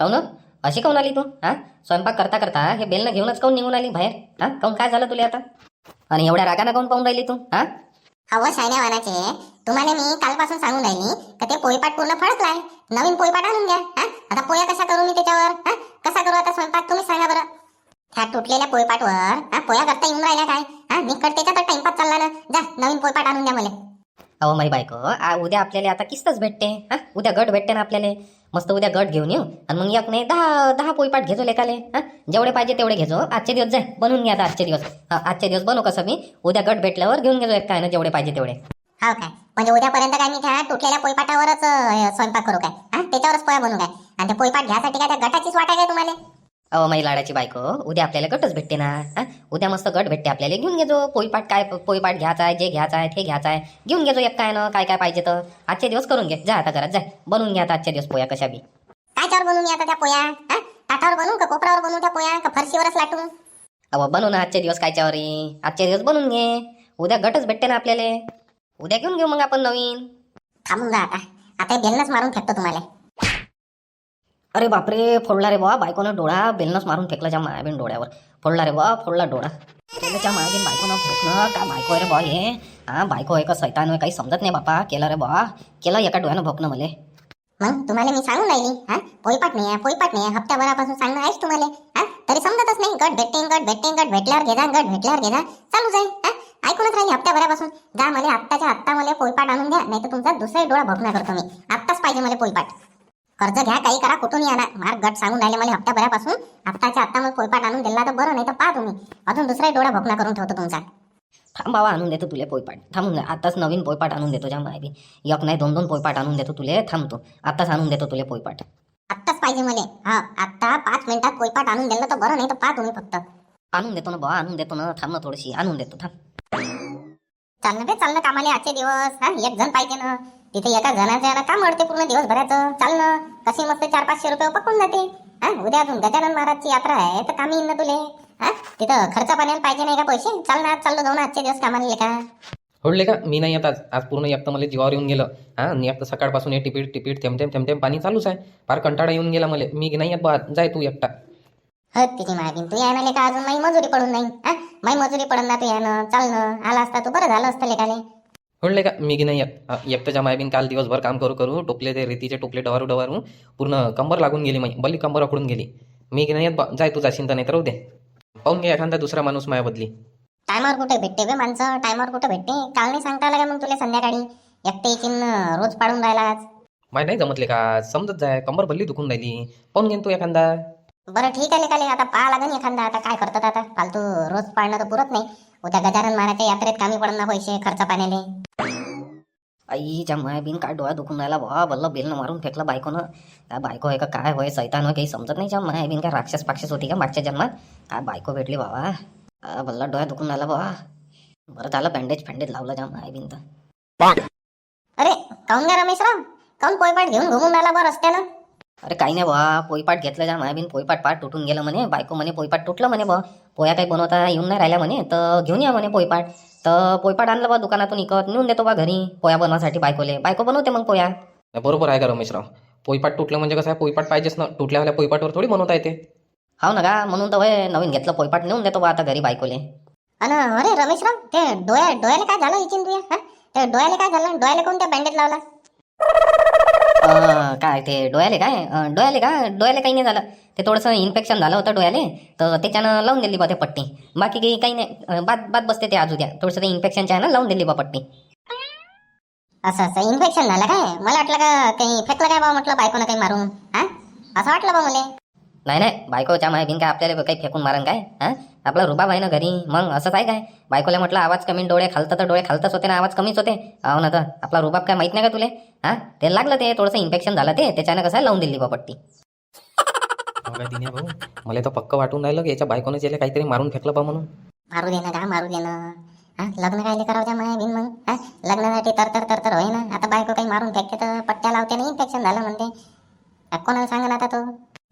काऊन अशी काऊन आली तू? हा? स्वयंपाक करता करता हे बेलनं घेऊनच काऊन निघून आली बाहेर? हा? काऊन काय झालं तुला आता? आणि एवढ्या रागानं काऊन पाहून राहिली तू? हा? हवं शायन्यावानाचे तुम्हाला मी कालपासून सांगून राहिली का ते पोळीपाट पूर्ण फडकलाय. नवीन पोळीपाट आणून घ्या हा? आता पोळ्या कशा करू मी त्याच्यावर? हा? कसा करू आता स्वयंपाक? तुम्ही सांगा बरं. त्या तुटलेल्या पोळीपाटवर हा? पोळ्या करता येऊन राहिल्या काय? हा? निकट त्याच्यात टाइमपास चालला ना. जा नवीन पोळीपाट आणून द्या मला. अहो माई बायको आ, उद्या आपल्याला आता किस्तच भेटते. हा? उद्या गट भेटते ना आपल्याला. मस्त उद्या गट घेऊन येऊ. आणि मग एक नाही दहा दहा पोईपाट घेजो लेखाले हा? जेवढे पाहिजे तेवढे घेजो आजचे दिवस जाय बनवून घ्या आता आजचे दिवस. आजचे दिवस बनवू कसं मी? उद्या गट भेटल्यावर घेऊन घेजो एक काय ना जेवढे पाहिजे तेवढे. हो काय? म्हणजे उद्यापर्यंत काय मी त्या तुटलेल्या पोळपाटावरच स्वयंपाक करू काय? त्याच्यावरच पोया बनवू काय? आणि ते पोळपाट घ्यासाठी काय त्या गटाचीच वाटा आहे काय तुम्हाला? अहो माई लाडाची बायको. उद्या आपल्याला गटच भेटते ना हा उद्या मस्त गट भेटते आपल्याला. घेऊन घेजो पोईपाट काय पोईपाट घ्यायचा आहे जे घ्यायचं आहे ते घ्यायचं आहे घेऊन घेजो एक काय ना काय काय पाहिजे तर. आजचे दिवस करून घे. जा आता घरात जाय बनवून घ्या आता आजचे दिवस पोया कशा बी. कायच्यावर बनवू मी आता त्या पोळ्या हा ताटावर बनवू का कोपरावर बनवू त्या पोळ्या का फरशीवरच लाटू? अहो बनवू ना आजचे दिवस कायच्यावर. आजचे दिवस बनवून घे. उद्या गटच भेटते ना आपल्याला. उद्या घेऊन घेऊ मग आपण नवीन. थांबून जा आता. आता बेलनच मारून फेकतो तुम्हाला. अरे बापरे फोडला रे बा बायकोनं डोळा बेलनच मारून फेकला जा मायाबीन डोळ्यावर. फोडला रे बा फोडला डोळा. त्याच्या मायाबीन बायकोनं भोकणं काय बायको आहे रे बा हे? हा बायको आहे का सैतान काही समजत नाही बापा. केलं रे बा केलं एका डोळ्यानं भोकणं मले. मग तुम्हाला मी सांगून राहिली हा? पोईपाट नाही आहे पोळीपाट नाही आहे हप्त्याभरापासून सांगणं आहेच तुम्हाला हा? तरी समजतच नाही. गट भेटते गट भेटते गट भेटल्यावर घेजा गट भेटल्यावर घेजा. चालू जाईल हा? ऐकूनच राहिली हप्त्याभरापासून. जा मला आत्ताच्या आत्ता मला पोईपाट आणून द्या नाही तर तुमचा दुसरा डोळा भोगना करतो मी. आत्ताच पाहिजे मला पोईपाट. कर्ज घ्या काही करा कुठून या ना मार गट सांगून राहिले मला हप्त्याभरापासून आत्ताच्या आत्ता मला पोळीपाट आणून दिला तर बरं नाही तर पहा तुम्ही. अजून दुसरा डोळा भोगना करून ठेवतो तुमचा. थांब बाबा आणून देतो तुले पोयपाट थांबून आताच नवीन पोयपाट आणून देतो ज्या मायाबी एक नाही दोन दोन पोयपाट आणून देतो तुले. थांबतो आताच आणून देतो तुले पोयपाट आत्ताच पाहिजे मला. हा आत्ता पाच मिनिटात पोळीपाट आणून दिलं तर बरं नाही तर पहा तुम्ही फक्त. आणून देतो ना बा आणून देतो ना. थांब ना थोडीशी आणून देतो थांब. चालणं रे चालणं कामाले आजचे दिवस. हा एक जण पाहिजे ना. तिथे एका जणाचं यानं काम अडते पूर्ण दिवसभराचं? चालणं कशी मस्त चार पाचशे रुपये पकडून जाते. हा उद्या अजून गजानन महाराजची यात्रा आहे तर कामी येईन ना तुले. हा तिथं खर्च पाण्याला पाहिजे नाही का पैसे? चाल ना चाललो जाऊ ना आजचे दिवस कामाला का? होडले का मी नाही येत आज. आज पूर्ण एक तर मला जीवावर येऊन गेलं. हां आणि एक तर सकाळपासून हे टिपीट टिपीट थेंब थेंब थेंब थेंब पाणी चालूच आहे. फार कंटाळा येऊन गेला मला. मी नाही येत बा जाय तू एकटा. ह तिची मागीन तू यायला का अजून माई मजुरी पडून नाही. हा माई मजुरी पडून ना तू यानं. चालणं आला असता तू. बरं झालं असतं लेकाले. होडले का? मी नाही? येत हा, एकट्याच्या मायबीन काल दिवसभर काम करू करू टोपले ते रेतीचे टोपले डवारू डवारू पूर्ण कंबर लागून गेली माई बल्ली कंबर अकडून गेली. मी नाही? येत बा जाय तू जाशील तर नाही तर राहू दे. पाहून घे एखादा दुसरा माणूस माया बदली टायमावर कुठे भेटते बे माणसं? टायमावर कुठे भेटते? काल नाही सांगता आलं का मग तुला संध्याकाळी? एकटे एकीन रोज पाडून राहिला आज माय नाही जमतले का? समजत जाय कंबर भल्ली दुखून राहिली. पाहून घेईन तू एखादा. बरं ठीक आहे लेकाले आता पाहा लागेल एखादा आता काय करतात आता? फालतू रोज पाळणं तर पुरत नाही. उद्या गजानन महाराजच्या यात्रेत कामी पडन ना पैसे खर्च पाण्याले. आईच्या मायाबीन काय डोळा दुखून राहिला बा बल्ल बेलनं मारून फेकलं बायकोनं. काय बायको आहे का काय होय सैतान होय काही समजत नाही ज्या मायाबीन काय राक्षस पाक्षस होती का मागच्या जन्मात? काय बायको भेटली बाबा. बल्ला डोळा दुखून राहिला बाबा बरं झालं बँडेज फँडेज लावलं ज्या मायाबीन तर. अरे काऊन गा रमेशराव? काऊन पोयपाट घेऊन घुमून राहिला बरं रस्त्यानं? अरे काही नाही बा पोईपाट घेतलं ज्या मायाबीन पोईपाट पाट तुटून गेलं म्हणे बायको म्हणे पोईपाट तुटलं म्हणे बा पोया काही बनवता येऊन नाही राहिल्या म्हणे तर घेऊन या म्हणे पोईपाट तर पोईपाट आणलं बा दुकानातून इकत नेऊन देतो बा घरी पोया बनवासाठी बायकोले. बायको बनवते मग पोया. बरोबर आहे का रमेशराव? पोईपाट तुटलं म्हणजे कसं आहे पोईपाट पाहिजेच ना तुटल्यावाल्या पोईपाटवर थोडी बनवता येते. हाव ना का? म्हणून तर होय नवीन घेतलं पोईपाट नेऊन देतो बा आता घरी बायकोले. अन अरे रमेशराव ते डोळ्या डोळ्याला काय झालं इचिन तुया हा? ते डोळ्याला काय झालं? डोळ्याला कोणत्या बँडेज लावला? काय ते डोळ्याले काय? डोळ्याले का? डोळ्याले काही नाही झालं. ते थोडंसं इन्फेक्शन झालं होतं डोळ्याले तर त्याच्यानं लावून दिली बा ते पट्टी. बाकी काही काही नाही. बात बाद बाद बसते ते आज उद्या. थोडंसं ते इन्फेक्शनच्या आहे ना लावून दिली बा पट्टी. असं असं इन्फेक्शन झालं काय? मला वाटलं का काही फेकलं काय बा? म्हटलं बायकोनं काही मारून. हा? असं वाटलं बा मला. नाही नाही बायकोच्या माय बिन काय आपल्याला काही फेकून मारन काय? हा? आपला रुबाब आहे ना घरी मग असंच आहे काय? बायकोला म्हटलं आवाज कमी डोळे खालतं तर डोळे खालतच होते ना आवाज कमीच होते. अहो ना तर आपला रुबाब काय माहीत नाही का तुले? हा? ते लागलं ते थोडंसं इन्फेक्शन झालं ते त्याच्यानं कसं लावून दिली बा पट्टी हो भाऊ? मला तर पक्क वाटून राहिलं की याच्या बायकोनं याला काहीतरी मारून फेकलं बा म्हणून. मारू दे ना का मारू दे ना. हा? लग्न काय करावं त्या माया बिन मग? हा? लग्नासाठी तर तर तर तर होय ना आता बायको काही मारून फेकते तर पट्ट्या लावते ना इन्फेक्शन झालं म्हणते. कोणाला सांगा ना आता तो?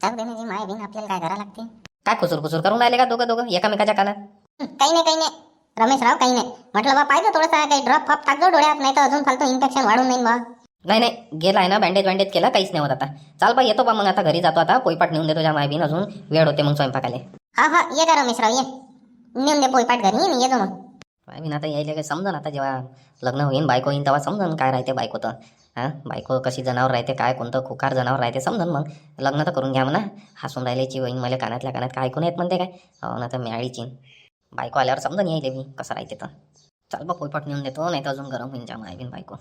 जाऊ दे ना जी माया बिन आपल्याला काय करावं लागते? काय खुसूर खुसूर करून राहिले का दोघं दोघं? एकामेकाच्या कानात? काही नाही काही नाही. रमेशराव काही नाही. म्हटलं बा पाहिजे थोडंसं काही ड्रॉप फॉप टाकजो डोळ्यात नाही तर अजून फालतू इन्फेक्शन वाढून नाही बा. नाही नाही. गेला आहे ना बँडेज बँडेज केला काहीच नाही होत आता. चाल बा येतो बा मग आता घरी जातो आता. पोयपाट नेऊन देतो ज्या मायबीन अजून. वेळ होते मग स्वयंपाकाले. हा हा. ये का रमेशराव ये. नेऊन दे पोयपाट घरी ये मग. मायबीन आता यायला काही समजा आता जेव्हा लग्न होईन बायको होईन तेव्हा समजन काय राहते बायको तर हां? बायको कशी जनावर राहते काय कोणतं खुकार जनावर राहते समजन मग. लग्न तर करून घ्या म्हणा. हसून राहिल्याची होईन मला कानातल्या कानात काय ऐकून येत म्हणते काय? हो ना तर मिळाळीची बायको आल्यावर समजून यायले मी कसं राहते तर. चल बा पोयपाट नेऊन देतो नाही तर अजून गरम होईन जाम आयबीन बायको.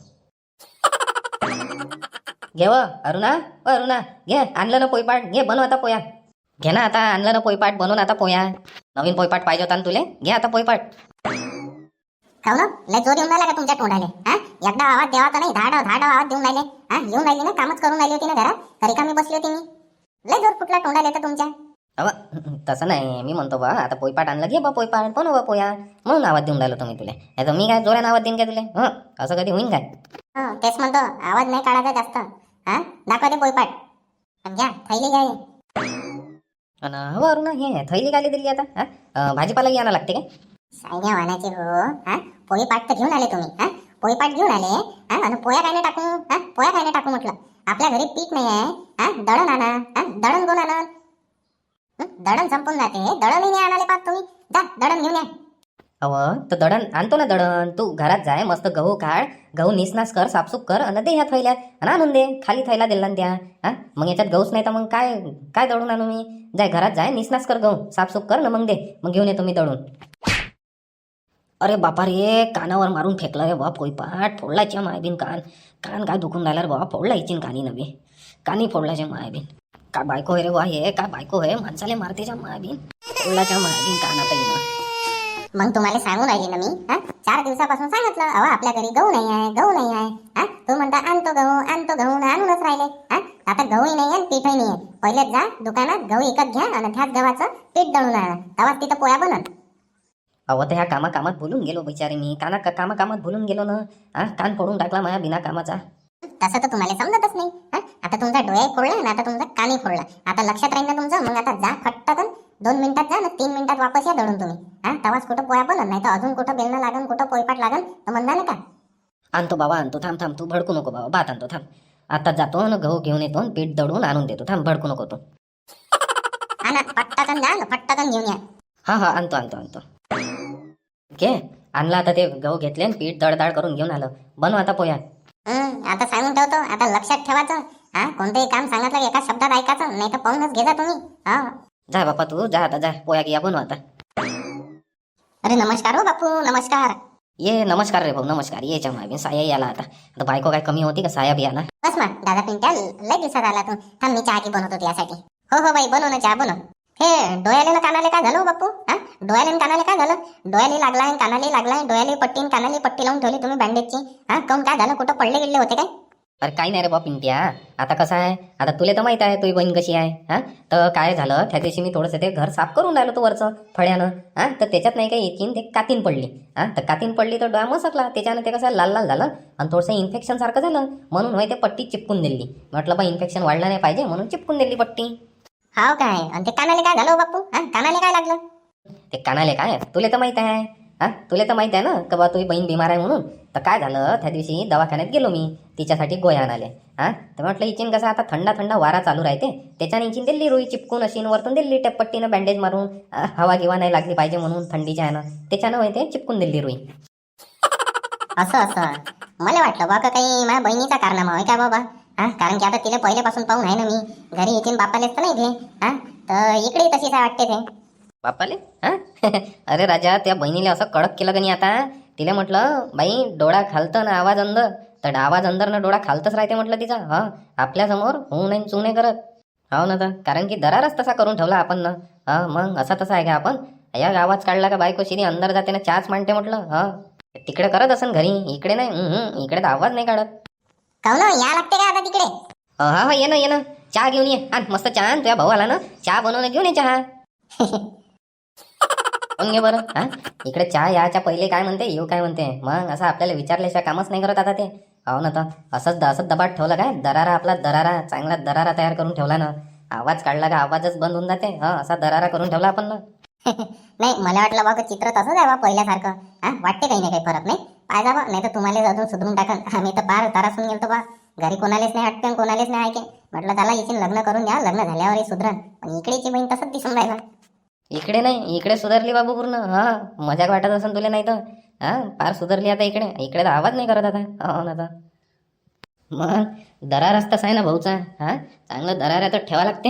घे व अरुणा ओ अरुणा घे आणलं ना पोयपाट घे बनव आता पोया. घे ना आता आणलं ना पोयपाट बनवून आता पोया. नवीन पोयपाट पाहिजे होता ना तुले? घे आता पोयपाट ना. लय जोर येऊन राहिला का तुमच्या तोंडाले? हा? एकदा आवाज द्यावाचा नाही धाड धाड आवाज देऊन राहिले. हा? येऊन राहिली ना? कामच करून राहिली होती ना घरात? तरी का मी बसली होती मी? लय जोर कुठला तोंडाले तर तुमच्या. अव तसं नाही. मी म्हणतो बा आता पोयपाट आणलं घे बा पोयपाट बनव बा पोया? म्हणून आवाज देऊन राहिलो तुम्ही तुले. नाही तर मी काय जोरानं आवाज देईन काय तुले? हं? असं कधी होईन काय? हं, तेच म्हणतो. आवाज नाही काढायचा जास्त. हा? दाखवा ते पोयपाट आणि घ्या थैली घ्या हे. हो अरुणा हे थैली काय दिली आता. हा? भाजीपाला घ्यायला लागते काय सायन्या वाहनाचे हो. हा? पोळीपाट तर घेऊन आले तुम्ही हा? पोळीपाट घेऊन आले हा? आणि पोया काय नाही टाकू हा? पोया काय नाही टाकू म्हटलं. आपल्या घरी पीक नाही आहे हा? दळण आणा हा? दळण कोण आणा दळण संपून जाते दळणही नाही आणाले पाहत तुम्ही. जा दळण घेऊन या. अव तो दळण आणतो ना दळण. तू घरात जाय मस्त गहू काढ गहू निसनास कर साफसूफ कर आणि दे ह्या थैल्यात. आणि आणून दे खाली थैला दिला ना हा? मग याच्यात गहूच नाही तर मग काय काय दळून आणू मी? जाय घरात जाय निसनास कर गहू साफसूफ कर ना मग दे. मग घेऊन येतो मी दळून. अरे बापा रे कानावर मारून फेकला रे बा पोयपाट फोडलायच्या मायबीन कान. कान काय दुखून राहिला रे बाबा फोडला इचिन कानी नव्हे कानी फोडलाच्या मायबीन. काय बायको आहे रे बा हे? काय बायको आहे? माणसाले मारतेच्या मायबीन. फोडलाच्या मायबीन कानात येणं मग तुम्हाला सांगून राहिली ना मी हा? चार दिवसापासून सांगितलं अहो आपल्या घरी गहू नाही आहे गहू नाही आहे. हा? तू म्हणता आणतो गहू आणतो गहू आणूनच राहिले. हा? आता गहूही नाही आहे पीठही नाही आहे. पहिलेच जा दुकानात गहू विकत घ्या आणि त्याच गव्हाचं पीठ दळून आणा. तेव्हाच तिथं पोया बनत अहो तर ह्या कामा कामात भुलून गेलो बिचारे मी काना कामा कामात भुलून गेलो ना? हा कान फोडून टाकला माझ्या बिना कामाचा. तसं तर तुम्हाला समजतच नाही. हा? आता तुमचा डोळे फोडला आणि आता तुमचा कानी फोडला. आता लक्षात राहील ना तुमचं? मग आता जा फटकन. दोन मिनिटात जा ना तीन मिनिटात वापस या दळून तुम्ही. हा? तेव्हाच कुठं पोया बनन नाही तर अजून कुठं बेलणं लागन कुठं पोयपाट लागन? तर म्हणणार का? आणतो बाबा आणतो. थांब थांब. तू भडकू नको बाबा. भात आणतो. थांब. आता जातो ना गहू घेऊन येतो पीठ दळून आणून देतो. थांब भडकू नको तू. आणा फटकन जा ना फटकन घेऊन या. हा हा. आणतो आणतो आणतो. घे. आणला आता ते गहू घेतले आणि पीठ दळदाळ करून घेऊन आलं. बनव आता पोया हं, आता सांगून ठेवतो. आता लक्षात ठेवायचं. हा कोणतंही काम सांगितलं की एका शब्दात ऐकायचं नाही तर पाहूनच घे जा तुम्ही. हा. जा बापा तू जा आता जा. पोया घ्या बनव आता. अरे नमस्कार हो बापू नमस्कार. ये नमस्कार रे भाऊ नमस्कार. ये च्या मायबीन साया याला आता. आता बायको काय कमी होती का? साया बी आला. बस मग दादा पिंट्या लय दिवसात आला तू. थांब मी चहा की बनवतो त्यासाठी हो हो बाई बनव ना चहा बनव. हे डोळ्याले ना कानाले काय झालं हो बापू? हा? डोळ्याले न कानाले काय झालं? डोळ्याले लागलाय कानाले लागलाय डोळ्याले पट्टी न कानाले पट्टी लावून ठेवली तुम्ही बँडेजची हा काऊन काय झालं? कुठं पडले गिडले होते काय? अरे काही नाही रे बा पिंट्या. आता कसं आहे? आता तुला तर माहीत आहे तुझी बहीण कशी आहे हा? तर काय झालं? त्या दिवशी मी थोडंसं ते घर साफ करून राहिलो तो वरचं फळ्यानं हा? तर त्याच्यात नाही काही येतीन ते कातीन पडली हा? तर कातीन पडली तर डोळा मसकला. त्याच्यानं ते कसं लाल लाल झालं आणि थोडंसं इन्फेक्शन सारखं झालं. म्हणून होय ते पट्टी चिपकून दिली. म्हटलं बा इन्फेक्शन वाढलं नाही पाहिजे म्हणून चिपकून दिली पट्टी. हाव काय? आणि ते कानाले काय झालं हो बापू हा कानाले काय लागलं? ते कानाले काय? तुला तर माहीत आहे. हा? तुला तर माहीत आहे ना? का बा तुझी बहीण बिमार आहे म्हणून? तर काय झालं? त्या दिवशी दवाखान्यात गेलो मी. तिच्यासाठी गोळ्या आणाले हा? तर म्हटलं इचिन कसं आता थंडा थंडा वारा चालू राहते. त्याच्याने इचिन दिल्ली रुई चिपकून अशी वरतून दिल्ली टपपट्टीनं बँडेज मारून हवा गिवा नाही लागली पाहिजे म्हणून थंडीच्या ह्यानं. त्याच्यानं माहिती चिपकून दिल्ली रुई. असं असं. मला वाटलं बा का काही माझ्या बहिणीचा कारनामा आहे काय बाबा हा? कारण की आता तिला पहिल्यापासून पाहून आहे ना मी. घरी येतील बापालेच तर नाही घे हा? तर इकडे तशीच वाटते ते. बापाले हा? अरे राजा त्या बहिणीला असं कडक केलं का नाही आता? तिला म्हटलं बाई डोळा खालतं ना आवाज अंदर तर आवाज अंदर ना डोळा खालतच राहते म्हटलं तिचा हा? आपल्यासमोर होऊ नाही चू नाही करत. हो ना तर कारण की दरारच तसा करून ठेवला आपण ना. हा मग असा तसा आहे का आपण? या आवाज काढला का बायको शिरी अंदर जाते ना चहाच मांडते म्हटलं हा? तिकडे करत असन घरी इकडे नाही इकडे तर आवाज नाही काढत. काहून हो, या लागते का आता तिकडे? हा हा ये ना ये ना. चहा घेऊन ये. आण मस्त चहा तुझ्या भाऊ आला ना. चहा बनवून घेऊन ये चहा. पण घे बरं. हा? इकडे चहा याच्या पहिले काय म्हणते? येऊ काय म्हणते? मग असं आपल्याला विचारल्याशिवाय कामच नाही करत आता ते. हो ना तर असंच असंच दबाट ठेवलं काय? दरारा आपला दरारा. चांगला दरारा तयार करून ठेवला ना. आवाज काढला का आवाजच बंद होऊन जाते. हा असा दरारा करून ठेवला आपण ना. नाही मला वाटलं बा का चित्र तसंच आहे बा पहिल्यासारखं. हा वाटते काही नाही काही फरक नाही? पाहिजा बा नाही तर तुम्हाला अजून सुधरून टाकन. आम्ही तर पार तारासून गेलतो बा. घरी कोणालाच नाही हटते कोणालाच नाही ऐके. म्हटलं त्याला इथे लग्न करून द्या लग्न झाल्यावर सुधरण. पण इकडेची बहीण तसंच दिसून राहिला इकडे नाही इकडे सुधारली बाबू पूर्ण. हा मजाक वाटत असेल तुला नाही तर. हा फार सुधारली आता इकडे. इकडे तर आवाज नाही करत आता. हो ना आता. मग दरार असताच आहे ना भाऊचा. हा चांगलं दरार आहे तर ठेवा लागते.